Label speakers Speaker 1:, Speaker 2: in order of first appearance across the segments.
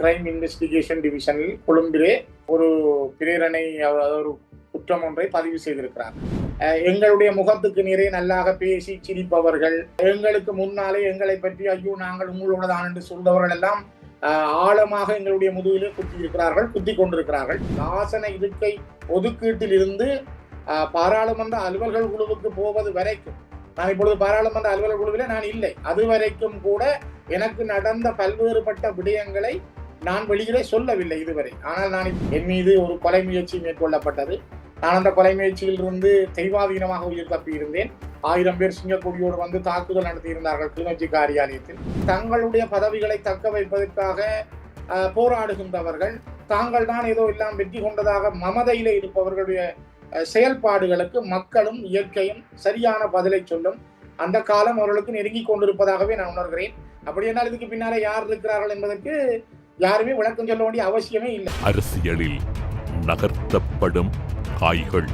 Speaker 1: Crime investigation டிவிஷனில் கொழும்பிலே ஒரு பிரேரணை ஒரு குற்றம் ஒன்றை பதிவு செய்திருக்கிறார். எங்களுடைய முகத்துக்கு நிறைய நல்லாக பேசி சிரிப்பவர்கள் எங்களுக்கு முன்னாலே எங்களை பற்றி ஐயோ நாங்கள் உங்களோட தான் என்று சொல்றவர்கள் எல்லாம் ஆழமாக எங்களுடைய முதுகிலே குத்தி இருக்கிறார்கள் குத்தி கொண்டிருக்கிறார்கள். ஆசன இருக்கை ஒதுக்கீட்டில் இருந்து பாராளுமன்ற அலுவல்கள் குழுவுக்கு போவது வரைக்கும் நான் இப்பொழுது பாராளுமன்ற அலுவலர் குழுவில் நான் இல்லை. அது வரைக்கும் கூட எனக்கு நடந்த பல்வேறுபட்ட விடயங்களை நான் வெளியிலே சொல்லவில்லை இதுவரை. ஆனால் நான் என் மீது ஒரு கொலை முயற்சி மேற்கொள்ளப்பட்டது. நான் அந்த கொலை முயற்சியில் இருந்து தெய்வாதீனமாக உயிர் தப்பியிருந்தேன் ஆயிரம் பேர் சிங்கக்கொடியோடு வந்து தாக்குதல் நடத்தியிருந்தார்கள் கிளிநொச்சி காரியாலயத்தில். தங்களுடைய பதவிகளை தக்க வைப்பதற்காக போராடுகின்றவர்கள் தாங்கள் தான் ஏதோ எல்லாம் வெற்றி கொண்டதாக மமதையில் இருப்பவர்களுடைய செயல்பாடுகளுக்கு மக்களும் இயற்கையும் சரியான பதிலை சொல்லும். அந்த காலம் அவர்களுக்கு நெருங்கி கொண்டிருப்பதாகவே நான் உணர்கிறேன். அப்படி என்றால் இதுக்கு பின்னாலே யார் இருக்கிறார்கள் என்பதற்கு யாருமே விளக்கம் சொல்ல வேண்டிய அவசியமே இல்லை.
Speaker 2: அரசியலில் நகர்த்தப்படும் காய்கள்.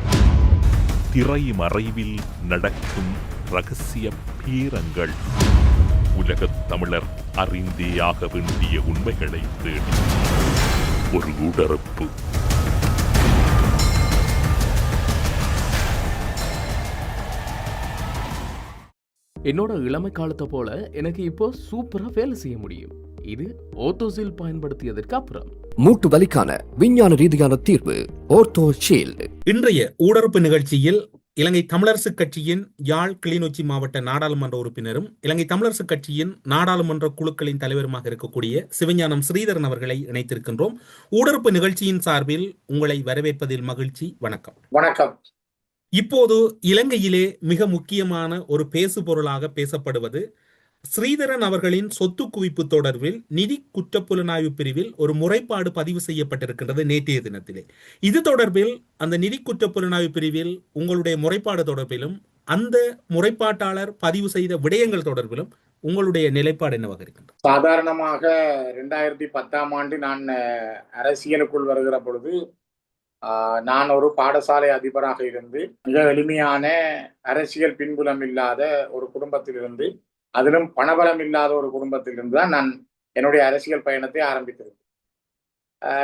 Speaker 2: திரைமறைவில் நடக்கும் ரகசிய பீரங்கள். உலகத் தமிழர் அறிந்தேயாக வேண்டிய உண்மைகளை தேடி. ஒரு உடறுப்பு
Speaker 3: என்னோட இளமை காலத்தை போல எனக்கு இப்போ சூப்பரா வேலை செய்ய முடியும். இது ஓத்தோசில் பயன்படுத்தியதற்கு அப்புறம்.
Speaker 4: மூட்டு வலிக்கான விஞ்ஞான ரீதியான தீர்வு ஓர்த்தோ ஷீல்டு
Speaker 5: இன்றைய ஊடறுப்பு நிகழ்ச்சியில் இலங்கை தமிழரசுக் கட்சியின் யாழ் கிளிநொச்சி மாவட்ட நாடாளுமன்ற உறுப்பினரும் இலங்கை தமிழரசுக் கட்சியின் நாடாளுமன்ற குழுக்களின் தலைவருமாக இருக்கக்கூடிய சிவஞானம் ஸ்ரீதரன் அவர்களை இணைத்திருக்கின்றோம். ஊடறுப்பு நிகழ்ச்சியின் சார்பில் உங்களை வரவேற்பதில் மகிழ்ச்சி வணக்கம்.
Speaker 1: வணக்கம்.
Speaker 5: இப்போது இலங்கையிலே மிக முக்கியமான ஒரு பேசு பொருளாக பேசப்படுவது ஸ்ரீதரன் அவர்களின் சொத்து குவிப்பு தொடர்பில் நிதி குற்றப்புலனாய்வு பிரிவில் ஒரு முறைப்பாடு பதிவு செய்யப்பட்டிருக்கின்றது நேற்றைய தினத்திலே. இது தொடர்பில் அந்த நிதி குற்றப்புலனாய்வு பிரிவில் உங்களுடைய முறைப்பாடு தொடர்பிலும் அந்த முறைப்பாட்டாளர் பதிவு செய்த விடயங்கள் தொடர்பிலும் உங்களுடைய நிலைப்பாடு என்னவாக இருக்கின்றது
Speaker 1: சாதாரணமாக ரெண்டாயிரத்தி பத்தாம் ஆண்டு நான் அரசியலுக்குள் வருகிற பொழுது ஆஹ், நான் ஒரு பாடசாலை அதிபராக இருந்து மிக எளிமையான அரசியல் பின்புலம் இல்லாத ஒரு குடும்பத்திலிருந்து அதிலும் பணபலம் இல்லாத ஒரு குடும்பத்திலிருந்து தான் நான் என்னுடைய அரசியல் பயணத்தை ஆரம்பித்திருந்தேன்.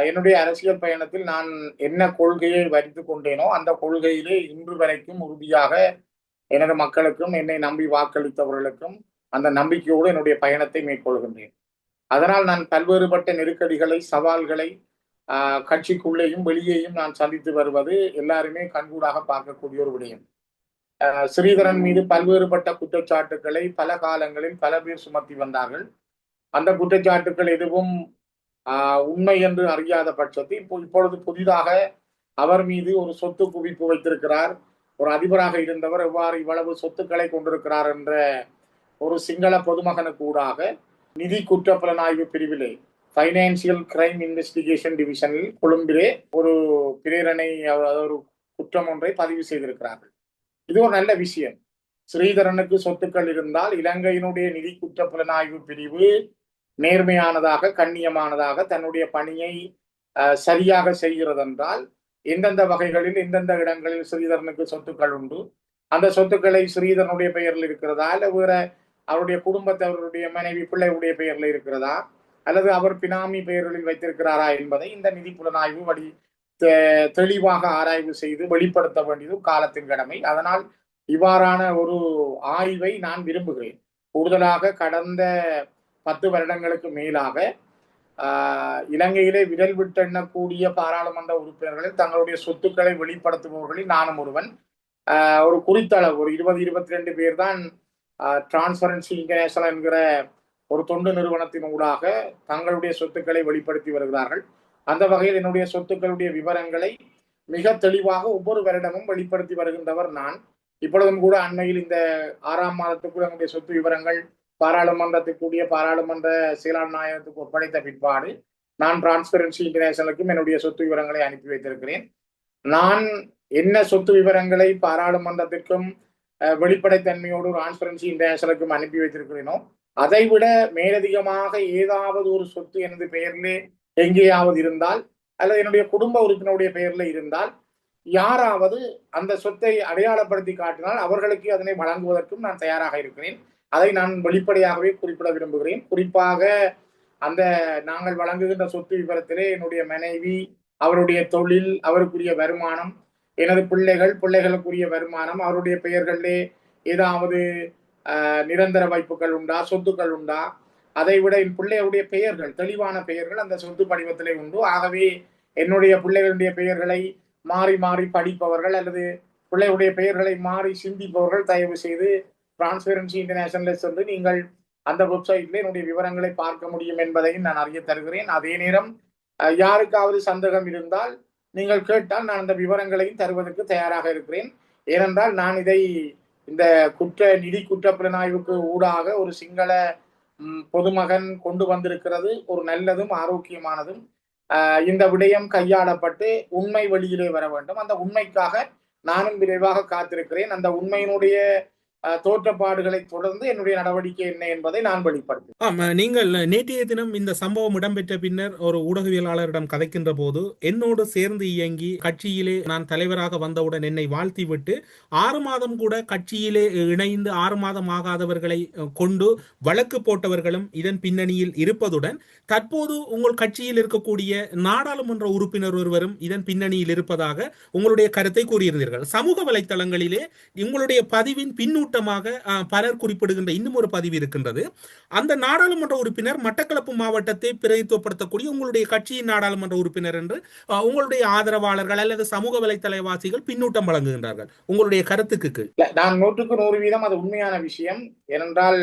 Speaker 1: என்னுடைய அரசியல் பயணத்தில் நான் என்ன கொள்கையை வரித்து கொண்டேனோ அந்த கொள்கையிலே இன்று வரைக்கும் உறுதியாக எனது மக்களுக்கும் என்னை நம்பி வாக்களித்தவர்களுக்கும் அந்த நம்பிக்கையோடு என்னுடைய பயணத்தை மேற்கொள்கின்றேன். அதனால் நான் பல்வேறுபட்ட நெருக்கடிகளை சவால்களை கட்சிக்குள்ளேயும் வெளியேயும் நான் சந்தித்து வருவது எல்லாருமே கண்கூடாக பார்க்கக்கூடிய ஒரு விடயம். ஸ்ரீதரன் மீது பல்வேறுபட்ட குற்றச்சாட்டுக்களை பல காலங்களில் பல பேர் சுமத்தி வந்தார்கள். அந்த குற்றச்சாட்டுக்கள் எதுவும் ஆஹ், உண்மை என்று அறியாத பட்சத்தில் இப்போ இப்பொழுது புதிதாக அவர் மீது ஒரு சொத்து குவிப்பு வைத்திருக்கிறார். ஒரு அதிபராக இருந்தவர் எவ்வாறு இவ்வளவு சொத்துக்களை கொண்டிருக்கிறார் என்ற ஒரு சிங்கள பொதுமகனுக்கு ஊடாக நிதி குற்ற புலனாய்வு பிரிவிலே ஃபைனான்சியல் கிரைம் இன்வெஸ்டிகேஷன் டிவிஷனில் கொழும்பிலே ஒரு பிரேரணை ஒரு குற்றம் ஒன்றை பதிவு செய்திருக்கிறார்கள். இது ஒரு நல்ல விஷயம். ஸ்ரீதரனுக்கு சொத்துக்கள் இருந்தால் இலங்கையினுடைய நிதி குற்றப்புலனாய்வு பிரிவு நேர்மையானதாக கண்ணியமானதாக தன்னுடைய பணியை சரியாக செய்கிறதென்றால் எந்தெந்த வகைகளில் எந்தெந்த இடங்களில் ஸ்ரீதரனுக்கு சொத்துக்கள் உண்டு? அந்த சொத்துக்களை ஸ்ரீதரனுடைய பெயரில் இருக்கிறதா? இல்லை வேற அவருடைய குடும்பத்தவருடைய மனைவி பிள்ளையுடைய பெயரில் இருக்கிறதா? அல்லது அவர் பினாமி பெயர்களில் வைத்திருக்கிறாரா என்பதை இந்த நிதி புலனாய்வு வடி தெளிவாக ஆராய்வு செய்து வெளிப்படுத்த வேண்டியது காலத்தின் கடமை. அதனால் இவ்வாறான ஒரு ஆய்வை நான் விரும்புகிறேன். கூடுதலாக கடந்த பத்து வருடங்களுக்கு மேலாக இலங்கையிலே விரல் விட்டெண்ணக்கூடிய பாராளுமன்ற உறுப்பினர்களில் தங்களுடைய சொத்துக்களை வெளிப்படுத்துபவர்களில் நானும் ஒருவன். ஒரு குறித்தளவு ஒரு இருபது இருபத்தி ரெண்டு பேர் தான் டிரான்ஸ்பரன்சி இன்டர்நேஷனல் என்கிற ஒரு தொண்டு நிறுவனத்தின் ஊடாக தங்களுடைய சொத்துக்களை வெளிப்படுத்தி வருகிறார்கள். அந்த வகையில் என்னுடைய சொத்துக்களுடைய விவரங்களை மிக தெளிவாக ஒவ்வொரு வருடமும் வெளிப்படுத்தி வருகின்றவர் நான். இப்பொழுதும் கூட அண்மையில் இந்த ஆறாம் மாதத்துக்குள் என்னுடைய சொத்து விவரங்கள் பாராளுமன்றத்துக்குரிய பாராளுமன்ற சீலாநாயகத்துக்கு நாயகத்துக்கு ஒப்படைத்த பிற்பாடு நான் டிரான்ஸ்பரன்சி இன்டர்நேஷனலுக்கும் என்னுடைய சொத்து விவரங்களை அனுப்பி வைத்திருக்கிறேன். நான் என்ன சொத்து விவரங்களை பாராளுமன்றத்திற்கும் அஹ், வெளிப்படைத்தன்மையோடு டிரான்ஸ்பரன்சி இன்டர்நேஷனலுக்கும் அனுப்பி வைத்திருக்கிறேனோ அதைவிட மேலதிகமாக ஏதாவது ஒரு சொத்து எனது பெயரிலே எங்கேயாவது இருந்தால் அல்லது என்னுடைய குடும்ப உறுப்பினருடைய பெயரில் இருந்தால் யாராவது அந்த சொத்தை அடையாளப்படுத்தி காட்டினால் அவர்களுக்கு அதனை வழங்குவதற்கும் நான் தயாராக இருக்கிறேன். அதை நான் வெளிப்படையாகவே குறிப்பிட விரும்புகிறேன். குறிப்பாக அந்த நாங்கள் வழங்குகின்ற சொத்து விவரத்திலே என்னுடைய மனைவி அவருடைய தொழில் அவருக்குரிய வருமானம் எனது பிள்ளைகள் பிள்ளைகளுக்குரிய வருமானம் அவருடைய பெயர்களிலே ஏதாவது நிரந்தர வைப்புகள் உண்டா சொத்துக்கள் உண்டா அதை விட என் பிள்ளையுடைய பெயர்கள் தெளிவான பெயர்கள் அந்த சொத்து படிவத்திலே உண்டு. ஆகவே என்னுடைய பிள்ளைகளுடைய பெயர்களை மாறி மாறி படிப்பவர்கள் அல்லது பிள்ளைகளுடைய பெயர்களை மாறி சிந்திப்பவர்கள் தயவு செய்து டிரான்ஸ்பரன்சி இன்டர்நேஷனலில் சென்று நீங்கள் அந்த வெப்சைட்ல என்னுடைய விவரங்களை பார்க்க முடியும் என்பதையும் நான் அறிய தருகிறேன். அதே நேரம் யாருக்காவது சந்தேகம் இருந்தால் நீங்கள் கேட்டால் நான் அந்த விவரங்களையும் தருவதற்கு தயாராக இருக்கிறேன். ஏனென்றால் நான் இதை இந்த குற்ற நிதி குற்ற புலனாய்வுக்கு ஊடாக ஒரு சிங்கள பொதுமகன் கொண்டு வந்திருக்கிறது ஒரு நல்லதும் ஆரோக்கியமானதும். ஆஹ், இந்த விடயம் கையாளப்பட்டு உண்மை வழியிலே வர வேண்டும். அந்த உண்மைக்காக நானும் விரைவாக காத்திருக்கிறேன். அந்த உண்மையினுடைய தோற்றப்பாடுகளை தொடர்ந்து என்னுடைய நடவடிக்கை என்ன என்பதை நான்
Speaker 5: வெளிப்படுத்தேன் நீங்கள் நேற்றைய தினம் இந்த சம்பவம் இடம்பெற்ற பின்னர் ஒரு ஊடகவியலாளரிடம் கதைக்கின்ற போது என்னோடு சேர்ந்து இயங்கி கட்சியிலே நான் தலைவராக வந்தவுடன் என்னை வாழ்த்திவிட்டு ஆறு மாதம் கூட கட்சியிலே இணைந்து ஆறு மாதம் ஆகாதவர்களை கொண்டு வழக்கு போட்டவர்களும் இதன் பின்னணியில் இருப்பதுடன் தற்போது உங்கள் கட்சியில் இருக்கக்கூடிய நாடாளுமன்ற உறுப்பினர் ஒருவரும் இதன் பின்னணியில் இருப்பதாக உங்களுடைய கருத்தை கூறியிருந்தீர்கள். சமூக வலைத்தளங்களிலே உங்களுடைய பதிவின் பின்னூட்ட அஹ், பலர் குறிப்பிடுகின்ற இன்னும் ஒரு பதிவு இருக்கின்றது. அந்த நாடாளுமன்ற உறுப்பினர் மட்டக்களப்பு மாவட்டத்தை பிரதித்துவப்படுத்தக்கூடிய உங்களுடைய கட்சியின் நாடாளுமன்ற உறுப்பினர் என்று உங்களுடைய ஆதரவாளர்கள் அல்லது சமூக வலைத்தலைவாசிகள் பின்னூட்டம் வழங்குகின்றார்கள். உங்களுடைய கருத்துக்கு
Speaker 1: நான் நூற்றுக்கு நூறு வீதம் அது உண்மையான விஷயம். ஏனென்றால்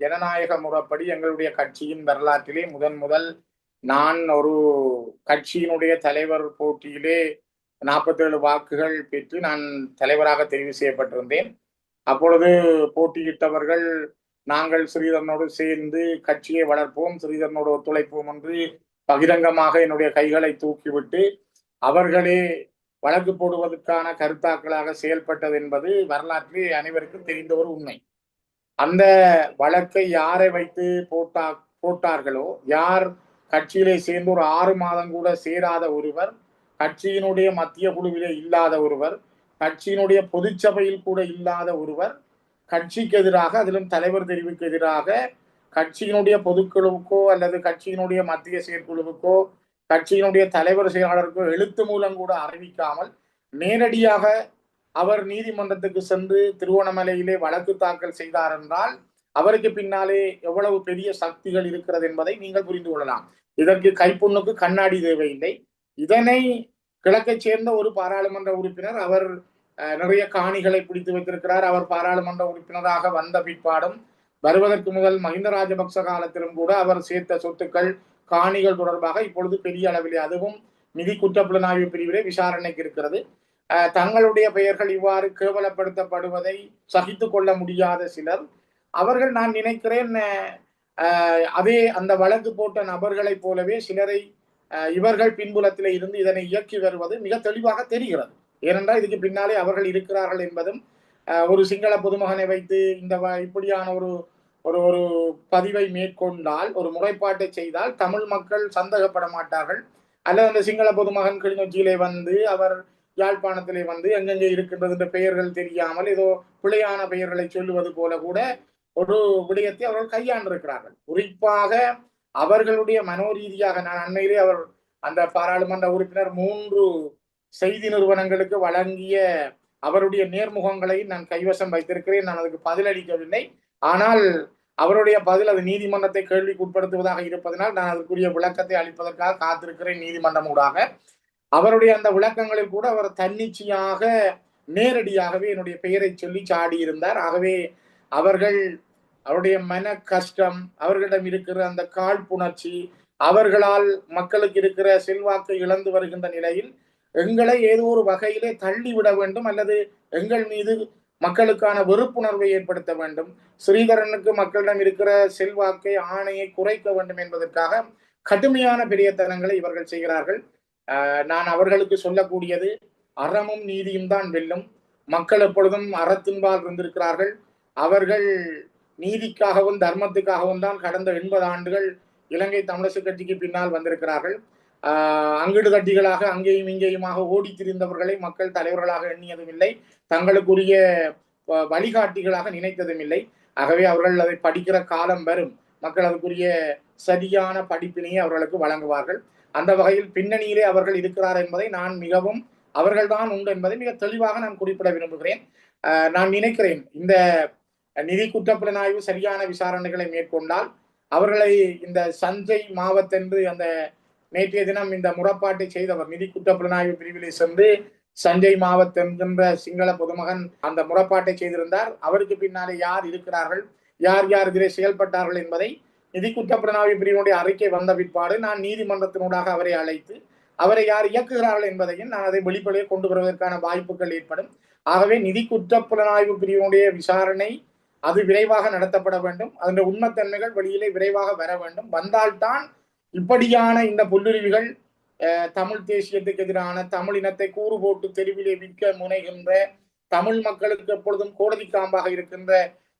Speaker 1: ஜனநாயக முறைப்படி எங்களுடைய கட்சியின் வரலாற்றிலே முதன் முதல் நான் ஒரு கட்சியினுடைய தலைவர் போட்டியிலே நாற்பத்தேழு வாக்குகள் பெற்று நான் தலைவராக தெரிவு செய்யப்பட்டிருந்தேன். அப்பொழுது போட்டியிட்டவர்கள் நாங்கள் ஸ்ரீதரனோடு சேர்ந்து கட்சியை வளர்ப்போம் ஸ்ரீதரனோடு ஒத்துழைப்போம் என்று பகிரங்கமாக என்னுடைய கைகளை தூக்கிவிட்டு அவர்களே வழக்கு போடுவதற்கான கருத்தாக்களாக செயல்பட்டது என்பது வரலாற்றில் அனைவருக்கும் தெரிந்த ஒரு உண்மை. அந்த வழக்கை யாரை வைத்து போட்டா போட்டார்களோ யார் கட்சியிலே சேர்ந்து ஒரு ஆறு மாதம் கூட சேராத ஒருவர் கட்சியினுடைய மத்திய குழுவிலே இல்லாத ஒருவர் கட்சியினுடைய பொதுச்சபையில் கூட இல்லாத ஒருவர் கட்சிக்கு எதிராக அதிலும் தலைவர் தெரிவுக்கு எதிராக கட்சியினுடைய பொதுக்குழுவுக்கோ அல்லது கட்சியினுடைய மத்திய செயற்குழுவுக்கோ கட்சியினுடைய தலைவர் செயலாளருக்கோ எழுத்து மூலம் கூட அறிவிக்காமல் நேரடியாக அவர் நீதிமன்றத்துக்கு சென்று திருவோணமலையிலே வழக்கு தாக்கல் செய்தார் என்றால் அவருக்கு பின்னாலே எவ்வளவு பெரிய சக்திகள் இருக்கிறது என்பதை நீங்கள் புரிந்து கொள்ளலாம். இதற்கு கைப்புண்ணுக்கு கண்ணாடி தேவையில்லை. இதனை கிழக்கை சேர்ந்த ஒரு பாராளுமன்ற உறுப்பினர் அவர் நிறைய காணிகளை பிடித்து வைத்திருக்கிறார். அவர் பாராளுமன்ற உறுப்பினராக வந்த பிற்பாடும் வருவதற்கு முதல் மஹிந்த ராஜபக்ச காலத்திலும் கூட அவர் சேர்த்த சொத்துக்கள் காணிகள் தொடர்பாக இப்பொழுது பெரிய அளவில் அதுவும் நிதி குற்றப்புலனாய்வு பிரிவிலே விசாரணைக்கு இருக்கிறது. தங்களுடைய பெயர்கள் இவ்வாறு கேவலப்படுத்தப்படுவதை சகித்து கொள்ள முடியாத சிலர். அவர்கள் நான் நினைக்கிறேன் அதே அந்த வழக்கு போட்ட நபர்களைப் போலவே சிலரை இவர்கள் பின்புலத்திலே இருந்து இதனை இயக்கி வருவது மிக தெளிவாக தெரிகிறது. ஏனென்றால் இதுக்கு பின்னாலே அவர்கள் இருக்கிறார்கள் என்பதும் ஒரு சிங்கள பொதுமகனை வைத்து இந்த வ- இப்படியான ஒரு ஒரு ஒரு பதிவை மேற்கொண்டால் ஒரு முறைப்பாட்டை செய்தால் தமிழ் மக்கள் சந்தேகப்பட மாட்டார்கள். அல்லது அந்த சிங்கள பொதுமகன் கிளிநொச்சியிலே வந்து அவர் யாழ்ப்பாணத்திலே வந்து எங்கெங்கே இருக்கின்றது என்ற பெயர்கள் தெரியாமல் ஏதோ பிழையான பெயர்களை சொல்லுவது போல கூட ஒரு விடயத்தை அவர்கள் கையாண்டிருக்கிறார்கள். குறிப்பாக அவர்களுடைய மனோரீதியாக நான் அண்மையிலே அவர் அந்த பாராளுமன்ற உறுப்பினர் மூன்று செய்தி நிறுவனங்களுக்கு வழங்கிய அவருடைய நேர்முகங்களை நான் கைவசம் வைத்திருக்கிறேன். நான் அதுக்கு பதிலளிக்கவில்லை ஆனால் அவருடைய பதில் அது நீதிமன்றத்தை கேள்விக்கு உட்படுத்துவதாக இருப்பதனால் நான் அதற்குரிய விளக்கத்தை அளிப்பதற்காக காத்திருக்கிறேன் நீதிமன்றம் ஊடாக. அவருடைய அந்த விளக்கங்களில் கூட அவர் தன்னிச்சையாக நேரடியாகவே என்னுடைய பெயரை சொல்லி சாடி இருந்தார் ஆகவே அவர்கள் அவருடைய மன கஷ்டம் அவர்களிடம் இருக்கிற அந்த காழ்ப்புணர்ச்சி அவர்களால் மக்களுக்கு இருக்கிற செல்வாக்கை இழந்து வருகின்ற நிலையில் எங்களை ஏதோ ஒரு வகையிலே தள்ளிவிட வேண்டும் அல்லது எங்கள் மீது மக்களுக்கான வெறுப்புணர்வை ஏற்படுத்த வேண்டும். ஸ்ரீதரனுக்கு மக்களிடம் இருக்கிற செல்வாக்கை ஆணையை குறைக்க வேண்டும் என்பதற்காக கடுமையான பெரியத்தனங்களை இவர்கள் செய்கிறார்கள். நான் அவர்களுக்கு சொல்லக்கூடியது அறமும் நீதியும் தான் வெல்லும். மக்கள் எப்பொழுதும் அறத்தின்பால் இருந்திருக்கிறார்கள். அவர்கள் நீதிக்காகவும் தர்மத்துக்காகவும் தான் கடந்த எண்பது ஆண்டுகள் இலங்கை தமிழரசு கட்சிக்கு பின்னால் வந்திருக்கிறார்கள். அங்கிடு கட்டிகளாக அங்கேயும் இங்கேயுமாக ஓடி திரிந்தவர்களை மக்கள் தலைவர்களாக எண்ணியதும் இல்லை தங்களுக்குரிய வ- வழிகாட்டிகளாக நினைத்ததும் இல்லை ஆகவே அவர்கள் அதை படிக்கிற காலம் வரும். மக்கள் அதுக்குரிய சரியான படிப்பினையை அவர்களுக்கு வழங்குவார்கள். அந்த வகையில் பின்னணியிலே அவர்கள் இருக்கிறார் என்பதை நான் மிகவும் அவர்கள்தான் உண்டு என்பதை மிக தெளிவாக நான் குறிப்பிட விரும்புகிறேன். நான் நினைக்கிறேன் இந்த நிதி குற்றப்புலனாய்வு சரியான விசாரணைகளை மேற்கொண்டால் அவர்களை இந்த சஞ்சய் மாவத்தென்று அந்த நேற்றைய தினம் இந்த முறைப்பாட்டை செய்தவர் நிதி குற்றப்புலனாய்வு பிரிவிலே சென்று சஞ்சய் மாவத் என்கின்ற சிங்கள பொதுமகன் அந்த முறைப்பாட்டை செய்திருந்தார். அவருக்கு பின்னாலே யார் இருக்கிறார்கள்? யார் யார் இதிலே செயல்பட்டார்கள் என்பதை நிதி குற்றப்புலனாய்வு பிரிவினுடைய அறிக்கை வந்த பிற்பாடு நான் நீதிமன்றத்தினூடாக அவரை அழைத்து அவரை யார் இயக்குகிறார்கள் என்பதையும் நான் அதை வெளிப்படையே கொண்டு வருவதற்கான வாய்ப்புகள் ஏற்படும். ஆகவே நிதி குற்றப்புலனாய்வு பிரிவினுடைய விசாரணை அது விரைவாக நடத்தப்பட வேண்டும். அதனுடைய உண்மைத்தன்மைகள் வெளியிலே விரைவாக வர வேண்டும். வந்தால்தான் இப்படியான இந்த புல்லுருவிகள் தமிழ் தேசியத்துக்கு எதிரான தமிழ் இனத்தை கூறு போட்டு தெருவிலே விற்க முனைகின்ற தமிழ் மக்களுக்கு எப்பொழுதும் கோடதி காம்பாக இருக்கின்ற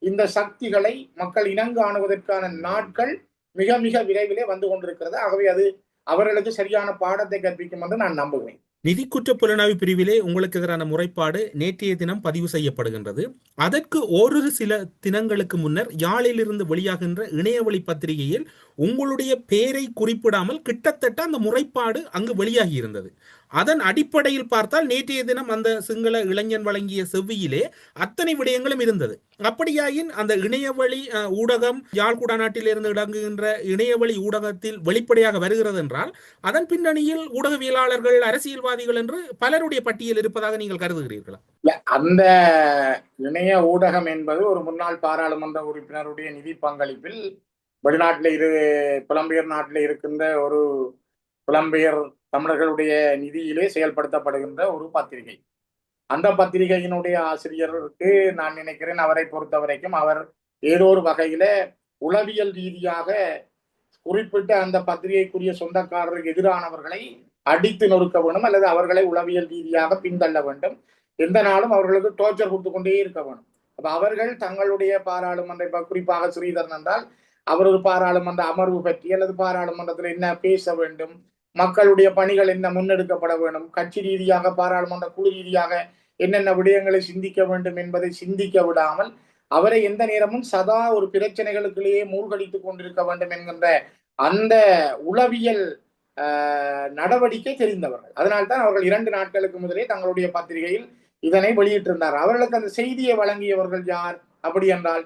Speaker 1: இந்த சக்திகளை மக்கள் இனங்காணுவதற்கான நாட்கள் மிக மிக விரைவிலே வந்து கொண்டிருக்கிறது. ஆகவே அது அவர்களுக்கு சரியான பாடத்தை கற்பிக்கும் என்று நான் நம்புகிறேன்.
Speaker 5: நிதி குற்ற புலனாய்வு பிரிவிலே உங்களுக்கு எதிரான முறைப்பாடு நேற்றைய தினம் பதிவு செய்யப்படுகின்றது. அதற்கு ஓரிரு சில தினங்களுக்கு முன்னர் யாழிலிருந்து வெளியாகின்ற இணையவழி பத்திரிகையில் உங்களுடைய பெயரை குறிப்பிடாமல் கிட்டத்தட்ட அந்த முறைப்பாடு அங்கு வெளியாகி இருந்தது. அதன் அடிப்படையில் பார்த்தால் நேற்றைய தினம் அந்த சிங்கள இளைஞன் வழங்கிய செவ்வியிலே அத்தனை விடயங்களும் இருந்தது. அப்படியாயின் அந்த இணையவழி ஊடகம் யாழ்குடா நாட்டிலிருந்து இடங்குகின்ற இணையவழி ஊடகத்தில் வெளிப்படையாக வருகிறது என்றால் அதன் பின்னணியில் ஊடகவியலாளர்கள் அரசியல்வாதிகள் என்று பலருடைய பட்டியல் இருப்பதாக நீங்கள் கருதுகிறீர்களா?
Speaker 1: அந்த இணைய ஊடகம் என்பது ஒரு முன்னாள் பாராளுமன்ற உறுப்பினருடைய நிதி பங்களிப்பில் வெளிநாட்டில் இரு புலம்பெயர் நாட்டில் இருக்கின்ற ஒரு புலம்பெயர் தமிழர்களுடைய நிதியிலே செயல்படுத்தப்படுகின்ற ஒரு பத்திரிகை. அந்த பத்திரிகையினுடைய ஆசிரியருக்கு நான் நினைக்கிறேன் அவரை பொறுத்த வரைக்கும் அவர் ஏதோ ஒரு வகையில உளவியல் ரீதியாக குறிப்பிட்ட அந்த பத்திரிகைக்குரிய சொந்தக்காரருக்கு எதிரானவர்களை அடித்து நொறுக்க வேண்டும் அல்லது அவர்களை உளவியல் ரீதியாக பின்தள்ள வேண்டும். எந்த நாளும் அவர்களுக்கு டோர்ச்சர் கொடுத்து கொண்டே இருக்க வேண்டும். அப்ப அவர்கள் தங்களுடைய பாராளுமன்ற குறிப்பாக ஸ்ரீதரன் என்றால் அவரது பாராளுமன்ற அமர்வு பற்றி அல்லது பாராளுமன்றத்தில் என்ன பேச வேண்டும் மக்களுடைய பணிகள் என்ன முன்னெடுக்கப்பட வேண்டும் கட்சி ரீதியாக பாராளுமன்ற குழு ரீதியாக என்னென்ன விடயங்களை சிந்திக்க வேண்டும் என்பதை சிந்திக்க விடாமல் அவரை எந்த நேரமும் சதா ஒரு பிரச்சனைகளுக்குள்ளேயே மூழ்கடித்துக் கொண்டிருக்க வேண்டும் என்கின்ற அந்த உளவியல் ஆஹ், நடவடிக்கை தெரிந்தவர்கள். அதனால்தான் அவர்கள் இரண்டு நாட்களுக்கு முதலே தங்களுடைய பத்திரிகையில் இதனை வெளியிட்டிருந்தார். அவர்களுக்கு அந்த செய்தியை வழங்கியவர்கள் யார்? அப்படி என்றால்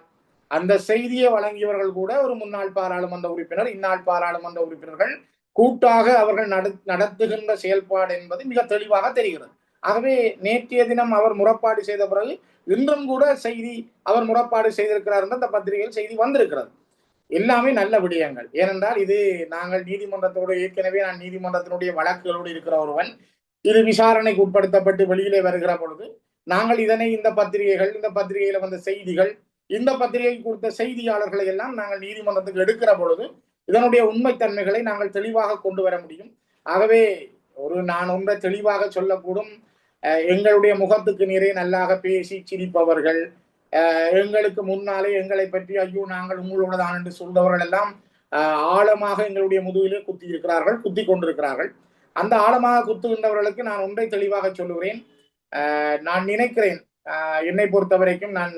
Speaker 1: அந்த செய்தியை வழங்கியவர்கள் கூட ஒரு முன்னாள் பாராளுமன்ற உறுப்பினர் இந்நாள் பாராளுமன்ற உறுப்பினர்கள் கூட்டாக அவர்கள் நட- நடத்துகின்ற செயல்பாடு என்பது மிக தெளிவாக தெரிகிறது. ஆகவே நேற்றைய தினம் அவர் முறப்பாடு செய்த பிறகு இன்றும் கூட செய்தி அவர் முறப்பாடு செய்திருக்கிறார் என்று அந்த பத்திரிகையில் செய்தி வந்திருக்கிறது. எல்லாமே நல்ல விடயங்கள். ஏனென்றால் இது நாங்கள் நீதிமன்றத்தோடு ஏற்கனவே நான் நீதிமன்றத்தினுடைய வழக்குகளோடு இருக்கிற ஒருவன் இது விசாரணைக்கு உட்படுத்தப்பட்டு வெளியிலே வருகிற பொழுது நாங்கள் இதனை இந்த பத்திரிகைகள் இந்த பத்திரிகையில வந்த செய்திகள் இந்த பத்திரிகை கொடுத்த செய்தியாளர்களை எல்லாம் நாங்கள் நீதிமன்றத்துக்கு எடுக்கிற பொழுது இதனுடைய உண்மைத்தன்மைகளை நாங்கள் தெளிவாக கொண்டு வர முடியும். ஆகவே ஒரு நான் ஒன்றை தெளிவாக சொல்லக்கூடும். எங்களுடைய முகத்துக்கு நிறைய நல்லாக பேசி சிரிப்பவர்கள் எங்களுக்கு முன்னாலே எங்களை பற்றி ஐயோ நாங்கள் உங்களோட தான் என்று சொல்றவர்கள் எல்லாம் ஆழமாக எங்களுடைய முதுகிலே குத்தி இருக்கிறார்கள் குத்தி கொண்டிருக்கிறார்கள். அந்த ஆழமாக குத்துகின்றவர்களுக்கு நான் ஒன்றை தெளிவாக சொல்லுகிறேன். நான் நினைக்கிறேன். என்னை பொறுத்த வரைக்கும் நான்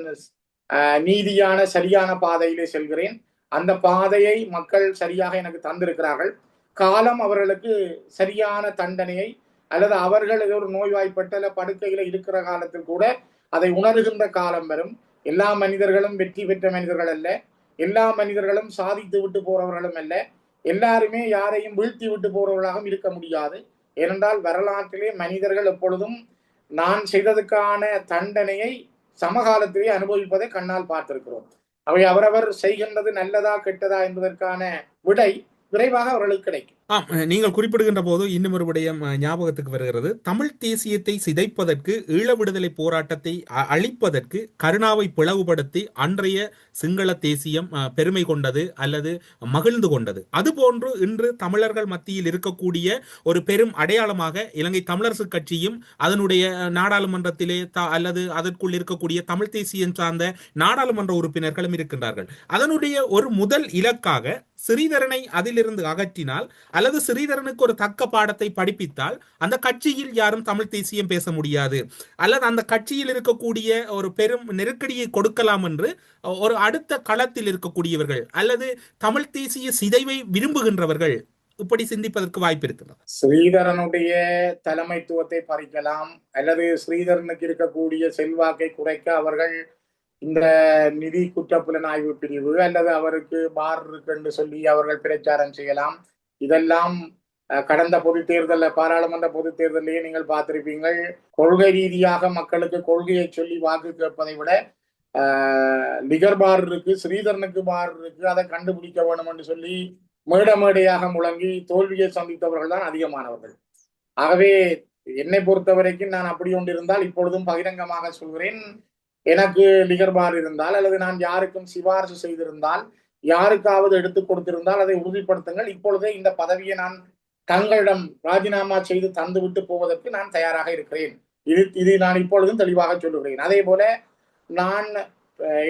Speaker 1: நீதியான சரியான பாதையிலே செல்கிறேன். அந்த பாதையை மக்கள் சரியாக எனக்கு தந்திருக்கிறார்கள். காலம் அவர்களுக்கு சரியான தண்டனையை அல்லது அவர்கள் ஏதோ ஒரு நோய்வாய்ப்பட்ட அல்ல படுக்கையில இருக்கிற காலத்தில் கூட அதை உணர்கின்ற காலம் வரும். எல்லா மனிதர்களும் வெற்றி பெற்ற மனிதர்கள் அல்ல. எல்லா மனிதர்களும் சாதித்து விட்டு போறவர்களும் அல்ல. எல்லாருமே யாரையும் வீழ்த்தி விட்டு போறவர்களாகவும் இருக்க முடியாது. ஏனென்றால் வரலாற்றிலே மனிதர்கள் எப்பொழுதும் நான் செய்ததுக்கான தண்டனையை சமகாலத்திலே அனுபவிப்பதை கண்ணால் பார்த்திருக்கிறோம். அவை அவரவர் செய்கின்றது நல்லதா கெட்டதா என்பதற்கான விடை விரைவாக அவர்களுக்கு கிடைக்கும்.
Speaker 5: ஆம் நீங்கள் குறிப்பிடுகின்ற போது இன்னும் ஒரு விடயம் ஞாபகத்துக்கு வருகிறது. தமிழ் தேசியத்தை சிதைப்பதற்கு ஈழ விடுதலை போராட்டத்தை அ- அழிப்பதற்கு கருணாவை பிளவுபடுத்தி அன்றைய சிங்கள தேசியம் பெருமை கொண்டது அல்லது மகிழ்ந்து கொண்டது. அதுபோன்று இன்று தமிழர்கள் மத்தியில் இருக்கக்கூடிய ஒரு பெரும் அடையாளமாக இலங்கை தமிழரசு கட்சியும் அதனுடைய நாடாளுமன்றத்திலே த- அல்லது அதற்குள் இருக்கக்கூடிய தமிழ் தேசியம் சார்ந்த நாடாளுமன்ற உறுப்பினர்களும் இருக்கின்றார்கள். அதனுடைய ஒரு முதல் இலக்காக ஸ்ரீதரனை அதிலிருந்து அகற்றினால் அல்லது ஸ்ரீதரனுக்கு ஒரு தக்க பாடத்தை படிப்பித்தால் அந்த கட்சியில் யாரும் தமிழ் தேசியம் பேச முடியாது. அல்லது அந்த கட்சியில் இருக்கக்கூடிய ஒரு பெரும் நெருக்கடியை கொடுக்கலாம் என்று ஒரு அடுத்த களத்தில் இருக்கக்கூடியவர்கள் அல்லது தமிழ் தேசிய சிதைவை விரும்புகின்றவர்கள் இப்படி சிந்திப்பதற்கு வாய்ப்பு இருக்கிறது.
Speaker 1: ஸ்ரீதரனுடைய தலைமைத்துவத்தை பறிக்கலாம். அல்லது ஸ்ரீதரனுக்கு இருக்கக்கூடிய செல்வாக்கை குறைக்க அவர்கள் இந்த நிதி குற்றப்புலனாய்வு பிரிவு அல்லது அவருக்கு பார் இருக்குன்னு சொல்லி அவர்கள் பிரச்சாரம் செய்யலாம். இதெல்லாம் கடந்த பொது தேர்தலில் பாராளுமன்ற பொது தேர்தலையே நீங்கள் பார்த்திருப்பீங்கள். கொள்கை ரீதியாக மக்களுக்கு கொள்கையை சொல்லி வாக்கு கேட்பதை விட ஆஹ், லிகர் பார் இருக்கு ஸ்ரீதரனுக்கு பார் இருக்கு அதை கண்டுபிடிக்க வேணும் என்று சொல்லி மேட மேடையாக முழங்கி தோல்வியை சந்தித்தவர்கள் தான் அதிகமானவர்கள். ஆகவே என்னை பொறுத்த வரைக்கும் நான் அப்படி ஒன்று இருந்தால் இப்பொழுதும் பகிரங்கமாக சொல்கிறேன். எனக்கு லிகர் பார் இருந்தால் அல்லது நான் யாருக்கும் சிபாரிசு செய்திருந்தால் யாருக்காவது எடுத்து கொடுத்திருந்தால் அதை உறுதிப்படுத்துங்கள். இப்பொழுதே இந்த பதவியை நான் தங்களிடம் ராஜினாமா செய்து தந்துவிட்டு போவதற்கு நான் தயாராக இருக்கிறேன். இது இது நான் இப்பொழுதும் தெளிவாக சொல்லுகிறேன். அதே போல நான்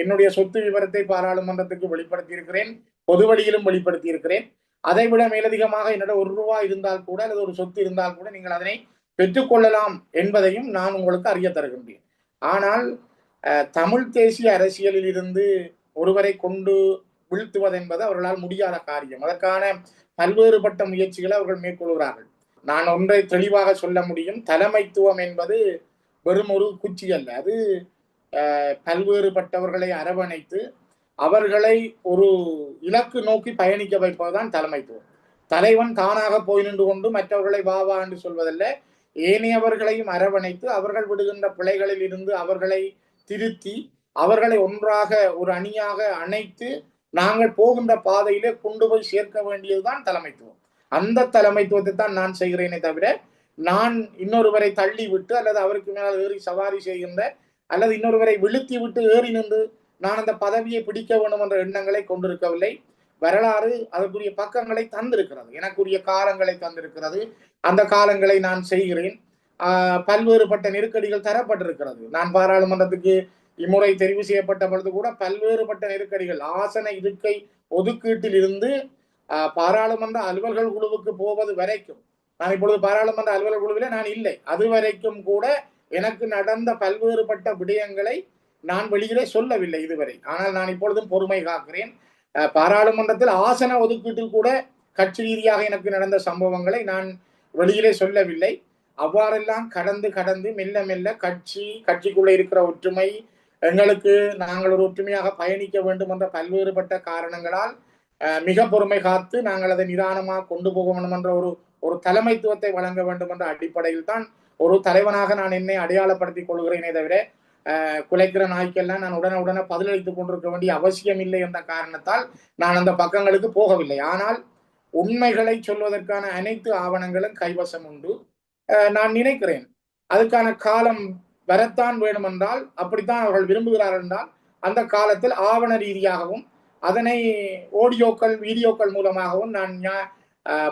Speaker 1: என்னுடைய சொத்து விவரத்தை பாராளுமன்றத்துக்கு வெளிப்படுத்தி இருக்கிறேன் பொது வழியிலும் வெளிப்படுத்தி இருக்கிறேன் அதை விட மேலதிகமாக என்னோட ஒரு ரூபாய் இருந்தால் கூட அல்லது ஒரு சொத்து இருந்தால் கூட நீங்கள் அதனை பெற்றுக்கொள்ளலாம் என்பதையும் நான் உங்களுக்கு அறிய தருகின்றேன். ஆனால் தமிழ் தேசிய அரசியலில் இருந்து ஒருவரை கொண்டு வீழ்த்துவது என்பது அவர்களால் முடியாத காரியம். அதற்கான பல்வேறுபட்ட முயற்சிகளை அவர்கள் மேற்கொள்கிறார்கள். நான் ஒன்றை தெளிவாக சொல்ல முடியும். தலைமைத்துவம் என்பது வெறும் ஒரு குச்சி அல்ல. அது பல்வேறுபட்டவர்களை அரவணைத்து அவர்களை ஒரு இலக்கு நோக்கி பயணிக்க வைப்பதுதான் தலைமைத்துவம். தலைவன் தானாக போய் நின்று கொண்டு மற்றவர்களை வா வா என்று சொல்வதல்ல. ஏனையவர்களையும் அரவணைத்து அவர்கள் விடுகின்ற பிழைகளில் இருந்து அவர்களை திருத்தி அவர்களை ஒன்றாக ஒரு அணியாக அணைத்து நாங்கள் போகின்ற பாதையிலே கொண்டு போய் சேர்க்க வேண்டியதுதான் தலைமைத்துவம். அந்த தலைமைத்துவத்தை தான் நான் செய்கிறேனே தவிர நான் இன்னொருவரை தள்ளி விட்டு அல்லது அவருக்கு மேல் ஏறி சவாரி செய்கின்ற அல்லது இன்னொருவரை விழுத்தி விட்டு ஏறி நின்று நான் அந்த பதவியை பிடிக்க வேண்டும் என்ற எண்ணங்களை கொண்டிருக்கவில்லை. வரலாறு அதற்குரிய பக்கங்களை தந்திருக்கிறது. எனக்குரிய காலங்களை தந்திருக்கிறது. அந்த காலங்களை நான் செய்கிறேன். பல்வேறுபட்ட நெருக்கடிகள் தரப்பட்டிருக்கிறது. நான் பாராளுமன்றத்துக்கு இம்முறை தெரிவு செய்யப்பட்ட பொழுது கூட பல்வேறுபட்ட நெருக்கடிகள் ஆசன இருக்கை ஒதுக்கீட்டில் இருந்து பாராளுமன்ற அலுவல்கள் குழுவுக்கு போவது வரைக்கும். நான் இப்பொழுது பாராளுமன்ற அலுவலர் குழுவில் நான் இல்லை. அது வரைக்கும் கூட எனக்கு நடந்த பல்வேறுபட்ட விடயங்களை நான் வெளியிலே சொல்லவில்லை இதுவரை. ஆனால் நான் இப்பொழுதும் பொறுமை காக்கிறேன். பாராளுமன்றத்தில் ஆசன ஒதுக்கீட்டில் கூட கட்சி ரீதியாக எனக்கு நடந்த சம்பவங்களை நான் வெளியிலே சொல்லவில்லை. அவ்வாறெல்லாம் கடந்து கடந்து மெல்ல மெல்ல கட்சி கட்சிக்குள்ள இருக்கிற ஒற்றுமை எங்களுக்கு நாங்கள் ஒரு ஒற்றுமையாக பயணிக்க வேண்டும் என்ற பல்வேறுபட்ட காரணங்களால் மிக பொறுமை காத்து நாங்கள் அதை நிதானமாக கொண்டு போக வேண்டும் என்ற ஒரு ஒரு தலைமைத்துவத்தை வழங்க வேண்டும் என்ற அடிப்படையில் தான் ஒரு தலைவனாக நான் என்னை அடையாளப்படுத்திக் கொள்கிறேனே தவிர குலைக்கிற நாய்க்கெல்லாம் நான் உடனே உடனே பதிலளித்துக் கொண்டிருக்க வேண்டிய அவசியம் இல்லை என்ற காரணத்தால் நான் அந்த பக்கங்களுக்கு போகவில்லை. ஆனால் உண்மைகளை சொல்வதற்கான அனைத்து ஆவணங்களும் கைவசம் உண்டு. நான் நினைக்கிறேன். அதுக்கான காலம் வரத்தான் வேண்டுமென்றால் அப்படித்தான் அவர்கள் விரும்புகிறார் என்றால் அந்த காலத்தில் ஆவண ரீதியாகவும் அதனை ஓடியோக்கள் வீடியோக்கள் மூலமாகவும் நான்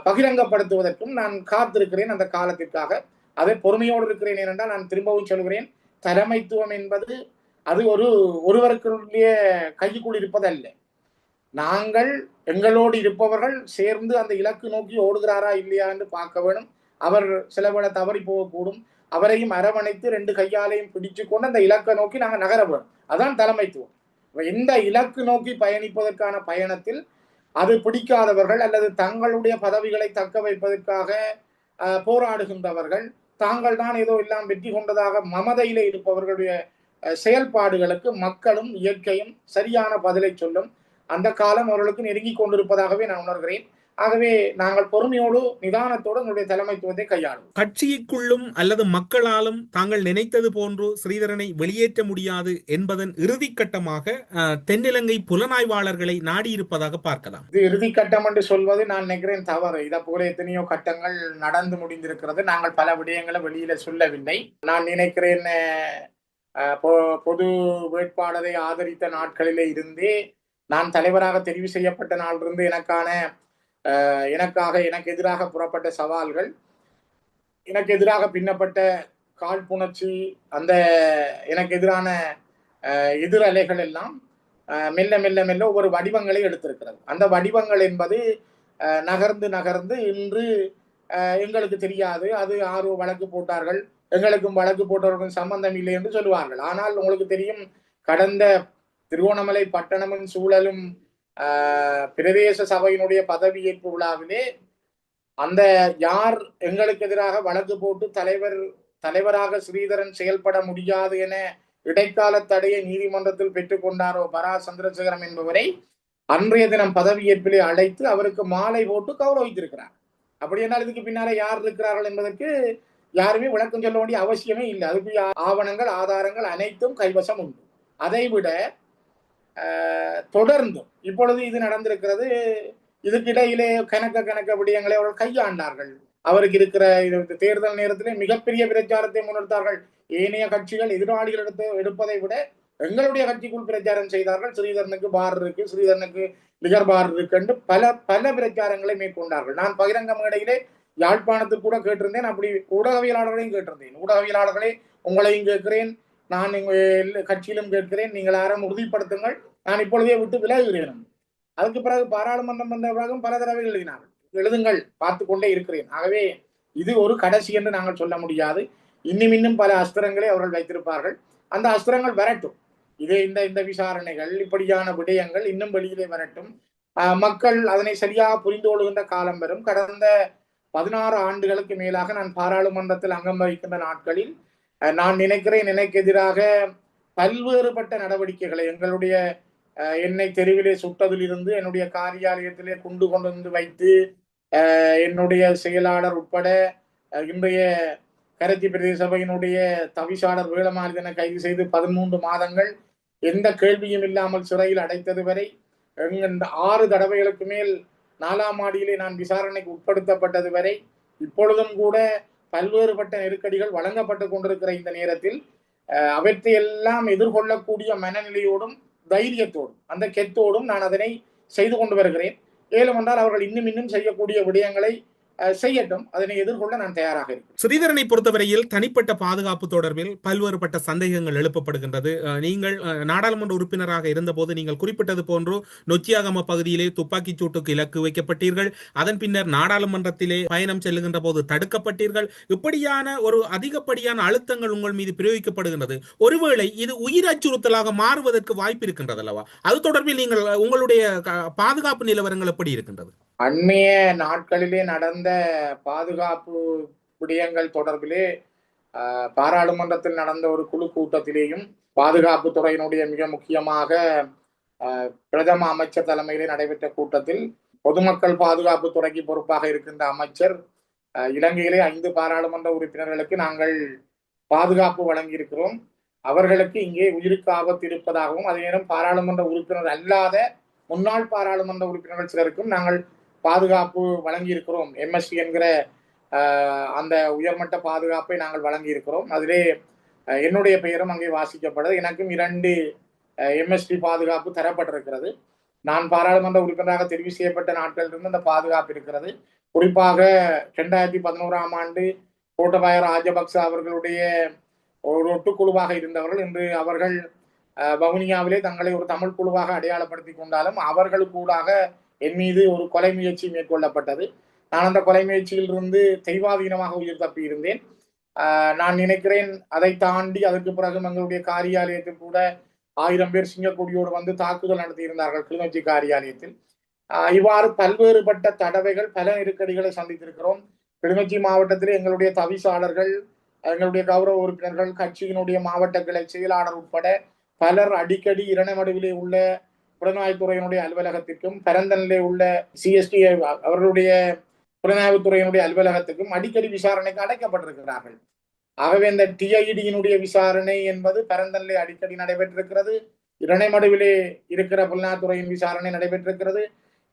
Speaker 1: பகிரங்கப்படுத்துவதற்கும் நான் காத்திருக்கிறேன் அந்த காலத்திற்காக. அதை பொறுமையோடு இருக்கிறேன் ஏனென்றால் நான் திரும்பவும் சொல்கிறேன் தலைமைத்துவம் என்பது அது ஒரு ஒருவருக்குள்ளே கைக்குள் இருப்பதல்ல. நாங்கள் எங்களோடு இருப்பவர்கள் சேர்ந்து அந்த இலக்கு நோக்கி ஓடுகிறாரா இல்லையா என்று பார்க்க வேணும். அவர் சில வேளை தவறி போகக்கூடும். அவரையும் அரவணைத்து ரெண்டு கையாலையும் பிடிச்சு கொண்டு அந்த இலக்கை நோக்கி நாங்கள் நகர வேணும் அதான் தலைமைத்துவம். எந்த இந்த இலக்கு நோக்கி பயணிப்பதற்கான பயணத்தில் அது பிடிக்காதவர்கள் அல்லது தங்களுடைய பதவிகளை தக்க வைப்பதற்காக போராடுகின்றவர்கள் தாங்கள் தான் ஏதோ எல்லாம் வெற்றி கொண்டதாக மமதையிலே இருப்பவர்களுடைய செயல்பாடுகளுக்கு மக்களும் இயற்கையும் சரியான பதிலை சொல்லும். அந்த காலம் அவர்களுக்கு நெருங்கி கொண்டிருப்பதாகவே நான் உணர்கிறேன். ஆகவே நாங்கள் பொறுமையோடு நிதானத்தோடு எங்களுடைய தலைமைத்துவத்தை கையாளுவோம்.
Speaker 5: கட்சிக்குள்ளும் அல்லது மக்களாலும் தாங்கள் நினைத்தது போன்று ஸ்ரீதரனை வெளியேற்ற முடியாது என்பதன் இறுதிக்கட்டமாக தென்னிலங்கை புலனாய்வாளர்களை நாடியிருப்பதாக பார்க்கலாம்.
Speaker 1: இது இறுதி கட்டம் என்று சொல்வது நான் நினைக்கிறேன் தவறு. இதை போல எத்தனையோ கட்டங்கள் நடந்து முடிந்திருக்கிறது. நாங்கள் பல விடயங்களை வெளியில சொல்லவில்லை. நான் நினைக்கிறேன் பொது வேட்பாளரை ஆதரித்த நாட்களிலே இருந்தே நான் தலைவராக தெரிவு செய்யப்பட்ட நாளிலிருந்து எனக்கான எனக்காக எனக்கு எதிராக புறப்பட்ட சவால்கள் எனக்கு எதிராக பின்னப்பட்ட காழ்ப்புணர்ச்சி அந்த எனக்கு எதிரான எதிரலைகள் எல்லாம் மெல்ல மெல்ல மெல்ல ஒவ்வொரு வடிவங்களை எடுத்திருக்கிறது. அந்த வடிவங்கள் என்பது நகர்ந்து நகர்ந்து இன்று எங்களுக்கு தெரியாது. அது ஆர்வ வழக்கு போட்டார்கள். எங்களுக்கும் வழக்கு போட்டவர்களுக்கும் சம்பந்தம் இல்லை என்று சொல்லுவார்கள். ஆனால் உங்களுக்கு தெரியும் கடந்த திருவோணமலை பட்டணமும் சூழலும் பிரதேச சபையினுடைய பதவியேற்பு விழாவிலே அந்த யார் எங்களுக்கு எதிராக வழக்கு போட்டு தலைவர் தலைவராக ஸ்ரீதரன் செயல்பட முடியாது என இடைக்கால தடையை நீதிமன்றத்தில் பெற்றுக்கொண்டாரோ பரா சந்திரசேகரம் என்பவரை அன்றைய தினம் பதவியேற்பிலே அழைத்து அவருக்கு மாலை போட்டு கௌரவித்திருக்கிறார். அப்படி என்றால் இதுக்கு பின்னாலே யார் இருக்கிறார்கள் என்பதற்கு யாருமே விளக்கம் சொல்ல வேண்டிய அவசியமே இல்லை. அதுக்கு ஆவணங்கள் ஆதாரங்கள் அனைத்தும் கைவசம் உண்டு. அதை விட தொடர்ந்தும் இப்பொழுது இது நடந்திருக்கிறது. இதுக்கிடையிலே கணக்க கணக்க விடயங்களை அவர்கள் கையாண்டார்கள். அவருக்கு இருக்கிற இது தேர்தல் நேரத்திலே மிகப்பெரிய பிரச்சாரத்தை முன்னெடுத்தார்கள் ஏனைய கட்சிகள் எதிராளிகள் எடுத்து எடுப்பதை விட எங்களுடைய கட்சிக்குள் பிரச்சாரம் செய்தார்கள். ஸ்ரீதரனுக்கு பார் இருக்கு ஸ்ரீதரனுக்கு லிகர் பார் இருக்குன்னு பல பல பிரச்சாரங்களை மேற்கொண்டார்கள். நான் பகிரங்க மேடையிலே யாழ்ப்பாணத்துக்கு கூட கேட்டிருந்தேன். அப்படி ஊடகவியலாளர்களையும் கேட்டிருந்தேன். ஊடகவியலாளர்களே உங்களையும் கேட்கிறேன். நான் எங்க கட்சியிலும் கேட்கிறேன். நீங்கள் யாரும் உறுதிப்படுத்துங்கள். நான் இப்பொழுதே விட்டு விலகுகிறேன். அதுக்கு பிறகு பாராளுமன்றம் வந்த பிறகும் பல தடவை எழுதினார்கள் எழுதுங்கள் பார்த்து கொண்டே இருக்கிறேன். ஆகவே இது ஒரு கடைசி என்று நாங்கள் சொல்ல முடியாது. இன்னும் இன்னும் பல அஸ்திரங்களை அவர்கள் வைத்திருப்பார்கள். அந்த அஸ்திரங்கள் வரட்டும். இதே இந்த இந்த விசாரணைகள் இப்படியான விடயங்கள் இன்னும் வெளியிலே வரட்டும். மக்கள் அதனை சரியாக புரிந்து கொள்கின்ற காலம் வரும். கடந்த பதினாறு ஆண்டுகளுக்கு மேலாக நான் பாராளுமன்றத்தில் அங்கம் வகிக்கின்ற நாட்களில் நான் நினைக்கிறேன் எனக்கு எதிராக பல்வேறுபட்ட நடவடிக்கைகளை எங்களுடைய என்னை தெருவிலே சுட்டதிலிருந்து என்னுடைய காரியாலயத்திலே குண்டு கொண்டு வந்து வைத்து என்னுடைய செயலாளர் உட்பட இன்றைய கருத்தி பிரதேச சபையினுடைய தவிசாளர் வேளமாரிதனை கைது செய்து பதிமூன்று மாதங்கள் எந்த கேள்வியும் இல்லாமல் சிறையில் அடைத்தது வரை இந்த ஆறு தடவைகளுக்கு மேல் நாலாம் மாடியிலே நான் விசாரணைக்கு உட்படுத்தப்பட்டது வரை இப்பொழுதும் கூட பல்வேறுபட்ட நெருக்கடிகள் வழங்கப்பட்டு கொண்டிருக்கிற இந்த நேரத்தில் அவற்றையெல்லாம் எதிர்கொள்ளக்கூடிய மனநிலையோடும் தைரியத்தோடும் அந்த கெத்தோடும் நான் அதனை செய்து கொண்டு வருகிறேன். ஏலும் என்றால் அவர்கள் இன்னும் இன்னும் செய்யக்கூடிய விடயங்களை செய்யட்டும். அதனை எதிர்கொள்ள நான் தயாராக இருக்கிறேன்
Speaker 5: ஸ்ரீதரனை பொறுத்தவரையில் தனிப்பட்ட பாதுகாப்பு தொடர்பில் பல்வேறுபட்ட சந்தேகங்கள் எழுப்பப்படுகின்றது. நீங்கள் நாடாளுமன்ற உறுப்பினராக இருந்தபோது நீங்கள் குறிப்பிட்டது போன்று நொச்சியாகம பகுதியிலே துப்பாக்கிச் சூட்டுக்கு இலக்கு வைக்கப்பட்டீர்கள். அதன் பின்னர் நாடாளுமன்றத்திலே பயணம் செல்லுகின்ற போது தடுக்கப்பட்டீர்கள். இப்படியான ஒரு அதிகப்படியான அழுத்தங்கள் உங்கள் மீது பிரயோகிக்கப்படுகின்றது. ஒருவேளை இது உயிர் அச்சுறுத்தலாக மாறுவதற்கு வாய்ப்பு இருக்கின்றது அல்லவா அது தொடர்பில் நீங்கள் உங்களுடைய பாதுகாப்பு நிலவரங்கள் எப்படி இருக்கின்றது?
Speaker 1: அண்மைய நாட்களிலே நடந்த பாதுகாப்பு விடயங்கள் தொடர்பிலே ஆஹ், பாராளுமன்றத்தில் நடந்த ஒரு குழு கூட்டத்திலேயும் பாதுகாப்பு துறையினுடைய மிக முக்கியமாக ஆஹ், பிரதம அமைச்சர் தலைமையிலே நடைபெற்ற கூட்டத்தில் பொதுமக்கள் பாதுகாப்பு துறைக்கு பொறுப்பாக இருக்கின்ற அமைச்சர் இலங்கையிலே ஐந்து பாராளுமன்ற உறுப்பினர்களுக்கு நாங்கள் பாதுகாப்பு வழங்கியிருக்கிறோம். அவர்களுக்கு இங்கே உயிருக்கு ஆபத்து இருப்பதாகவும் அதே நேரம் பாராளுமன்ற உறுப்பினர் அல்லாத முன்னாள் பாராளுமன்ற உறுப்பினர்கள் சிலருக்கும் நாங்கள் பாதுகாப்பு வழங்கியிருக்கிறோம். எம்எஸ்டி என்கிற அந்த உயர்மட்ட பாதுகாப்பை நாங்கள் வழங்கியிருக்கிறோம். அதிலே என்னுடைய பெயரும் அங்கே வாசிக்கப்பட்டது எனக்கும் இரண்டு எம்எஸ்டி பாதுகாப்பு தரப்பட்டிருக்கிறது. நான் பாராளுமன்ற உறுப்பினராக தெரிவு செய்யப்பட்ட நாட்களிலிருந்து அந்த பாதுகாப்பு இருக்கிறது. குறிப்பாக ரெண்டாயிரத்தி பதினோராம் ஆண்டு கோட்டபாய ராஜபக்ச அவர்களுடைய ஒரு ஒட்டுக்குழுவாக இருந்தவர்கள் இன்று அவர்கள் வவுனியாவிலே தங்களை ஒரு தமிழ் குழுவாக அடையாளப்படுத்தி கொண்டாலும் அவர்களுக்கூடாக என் மீது ஒரு கொலை முயற்சி மேற்கொள்ளப்பட்டது. நான் அந்த கொலை முயற்சியில் இருந்து தெய்வாதீனமாக உயிர் தப்பி இருந்தேன். ஆஹ் நான் நினைக்கிறேன் அதை தாண்டி அதற்கு பிறகு எங்களுடைய காரியாலயத்தில் கூட ஆயிரம் பேர் சிங்கக்குடியோடு வந்து தாக்குதல் நடத்தியிருந்தார்கள் கிளிநொச்சி காரியாலயத்தில். இவ்வாறு பல்வேறுபட்ட தடவைகள் பல நெருக்கடிகளை சந்தித்திருக்கிறோம். கிளிநொச்சி மாவட்டத்தில் எங்களுடைய தவிசாளர்கள் எங்களுடைய கௌரவ உறுப்பினர்கள் கட்சியினுடைய மாவட்ட கிளை செயலாளர் உட்பட பலர் அடிக்கடி இரணமடுவிலே உள்ள புலனாய்வுத்துறையினுடைய அலுவலகத்திற்கும் பரந்தனிலே உள்ள சிஎஸ்டி அவர்களுடைய புலனாய்வுத்துறையினுடைய அலுவலகத்துக்கும் அடிக்கடி விசாரணைக்கு அடைக்கப்பட்டிருக்கிறார்கள் ஆகவே இந்த டிஐடியினுடைய விசாரணை என்பது பரந்தனிலே அடிக்கடி நடைபெற்றிருக்கிறது. இரணைமடுவிலே இருக்கிற புலனாய்வுத்துறையின் விசாரணை நடைபெற்றிருக்கிறது.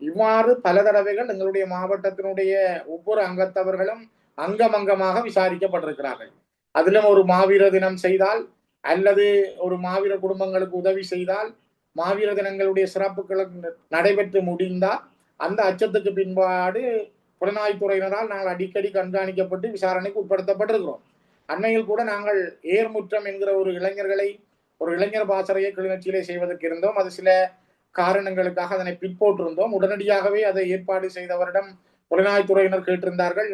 Speaker 1: இவ்வாறு பல தடவைகள் எங்களுடைய மாவட்டத்தினுடைய ஒவ்வொரு அங்கத்தவர்களும் அங்கமங்கமாக விசாரிக்கப்பட்டிருக்கிறார்கள். அதிலும் ஒரு மாவீர தினம் செய்தால் அல்லது ஒரு மாவீர குடும்பங்களுக்கு உதவி செய்தால் மாவீர தினங்களுடைய சிறப்புகள் நடைபெற்று முடிந்தால் அந்த அச்சத்துக்கு பின்பாடு புலனாய்வுத்துறையினரால் நாங்கள் அடிக்கடி கண்காணிக்கப்பட்டு விசாரணைக்கு உட்படுத்தப்பட்டிருக்கிறோம். அண்மையில் கூட நாங்கள் ஏர்முற்றம் என்கிற ஒரு இளைஞர்களை ஒரு இளைஞர் பாசறையை கிளிநொச்சியிலே செய்வதற்கு இருந்தோம். அது சில காரணங்களுக்காக அதனை பிற்போட்டிருந்தோம். உடனடியாகவே அதை ஏற்பாடு செய்தவரிடம் புலனாய்வுத்துறையினர் கேட்டிருந்தார்கள்.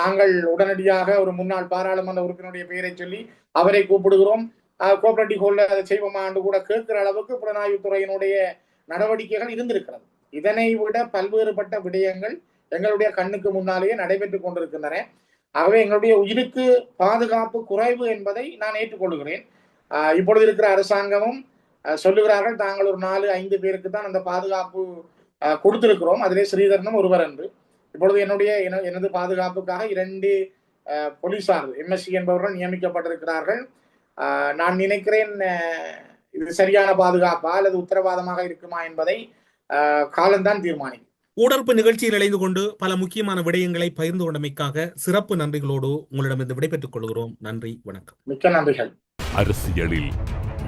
Speaker 1: நாங்கள் உடனடியாக ஒரு முன்னாள் பாராளுமன்ற உறுப்பினருடைய பெயரை சொல்லி அவரை கூப்பிடுகிறோம். கோஆபரேட்டிவ் ஹோல்ல அதை செய்வோமான்னு கூட கேட்கிற அளவுக்கு புலனாய்வுத்துறையினுடைய நடவடிக்கைகள் இருந்திருக்கிறது. இதனை விட பல்வேறுபட்ட விடயங்கள் எங்களுடைய கண்ணுக்கு முன்னாலேயே நடைபெற்றுக் கொண்டிருக்கின்றன. ஆகவே எங்களுடைய உயிருக்கு பாதுகாப்பு குறைவு என்பதை நான் ஏற்றுக்கொள்கிறேன். இப்பொழுது இருக்கிற அரசாங்கமும் சொல்லுகிறார்கள் தாங்கள் ஒரு நாலு ஐந்து பேருக்கு தான் அந்த பாதுகாப்பு கொடுத்திருக்கிறோம். அதிலே ஸ்ரீதரனும் ஒருவர் என்று. இப்பொழுது என்னுடைய என- எனது பாதுகாப்புக்காக இரண்டு போலீசார் எம்எஸ்சி என்பவர்கள் நியமிக்கப்பட்டிருக்கிறார்கள். நான் நினைக்கிறேன் இது சரியான பாதுகாப்பா அல்லது உத்தரவாதமாக இருக்குமா என்பதை ஆஹ் காலம்தான் தீர்மானிக்கும்.
Speaker 5: ஊடறுப்பு நிகழ்ச்சியில் இணைந்து கொண்டு பல முக்கியமான விடயங்களை பகிர்ந்து கொண்டமைக்காக சிறப்பு நன்றிகளோடு உங்களிடமிருந்து விடைபெற்றுக் கொள்கிறோம். நன்றி வணக்கம்.
Speaker 1: மிக்க நன்றிகள்.
Speaker 2: அரசியலில்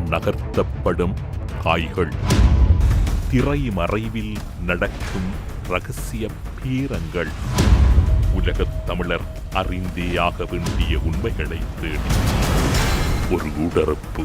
Speaker 2: நகர்த்தப்படும் காய்கள். திரைமறைவில் நடக்கும் ரகசிய பீரங்கள். உலகத் தமிழர் அறிந்தேயாக வேண்டிய உண்மைகளை தேடி. ஒரு உடறுப்பு